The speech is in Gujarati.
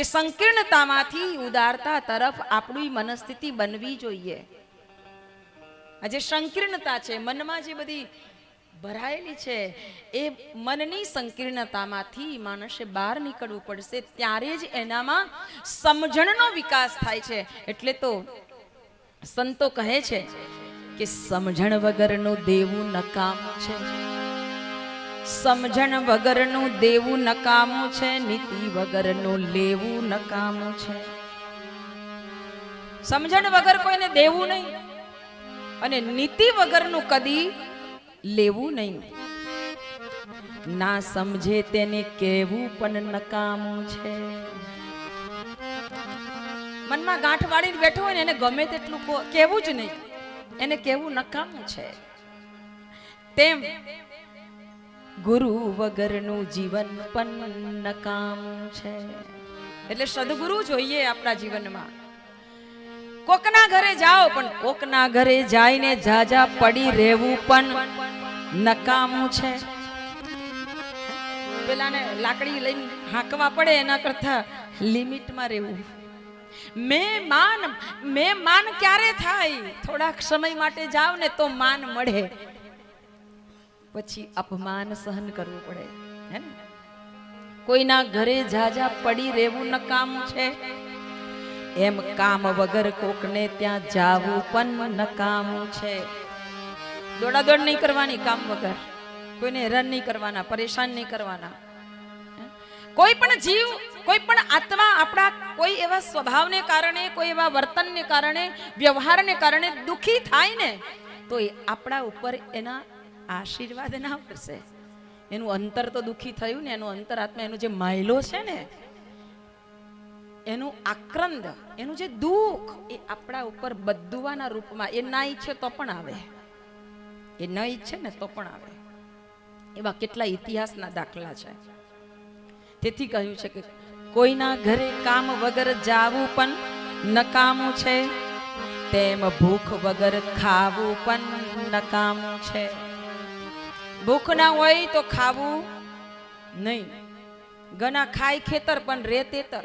કે સંકીર્ણતામાંથી ઉદારતા તરફ આપણી મનસ્થિતિ બનવી જોઈએ. આ જે સંકીર્ણતા છે, મનમાં જે બધી ભરાયેલી છે, એ મનની સંકીર્ણતામાંથી માણસે બહાર નીકળવું પડશે, ત્યારે જ એનામાં સમજણનો વિકાસ થાય છે. એટલે તો સંતો કહે છે કે સમજણ વગરનું દેવું નકામું છે. સમજણ વગરનું દેવું નકામું છે, નીતિ વગરનું લેવું નકામું છે. સમજણ વગર કોઈને દેવું નહીં અને નીતિ વગરનું કદી લેવું નહીં. ના સમજે તેને કહેવું પણ નકામું છે. મનમાં ગાંઠ વાળીને બેઠો હોય ને એને ગમે તેટલું કહેવું જ નહીં. એને કહેવું નકામું છે. તેમ ગુરુ વગરનું જીવન પણ નકામું છે. એટલે સદગુરુ જોઈએ આપણા જીવનમાં. કોકના ઘરે જાઓ પણ કોકના ઘરે જઈને જાજા પડી રહેવું પણ નકામું છે. પેલાને લાકડી લઈને હાંકવા પડે એના કરતા લિમિટમાં રહેવું. મેં માન મેં માન ક્યારે થાય? થોડાક સમય માટે જાવ ને તો માન મળે. પછી અપમાન સહન કરવું પડે, હે ને? કોઈના ઘરે જાજા પડી રહેવું નકામું છે? એમ કામ વગર કોકને ત્યાં જાવું પણ નકામું છે. દોડાદોડ નહીં કરવાની કામ વગર. કોઈને હેરાન નહીં કરવાના, પરેશાન નહીં કરવાના. કોઈ પણ જીવ, કોઈ પણ આત્મા આપણા કોઈ એવા સ્વભાવને કારણે, કોઈ એવા વર્તનને કારણે, વ્યવહારને કારણે દુખી થાય ને, તો એ આપણા ઉપર એના આશીર્વાદ ના આવશે એનું અંતર તો દુઃખી થયું ને, એનું અંતરાત્મા એનો જે માયલો છે ને, એનું આક્રંદ, એનું જે દુઃખ એ આપણા ઉપર બદુવાના રૂપમાં, એ ના ઈચ્છે તો પણ આવે. એ ન ઈચ્છે ને તો પણ આવે. એવા કેટલા ઇતિહાસના દાખલા છે. તેથી કહ્યું છે કે કોઈના ઘરે કામ વગર જાવું પણ નકામું છે, તેમ ભૂખ વગર ખાવું પણ નકામું છે. ભૂખ ના હોય તો ખાવું નહીં. ગના ખાય ખેતર પણ રે તેતર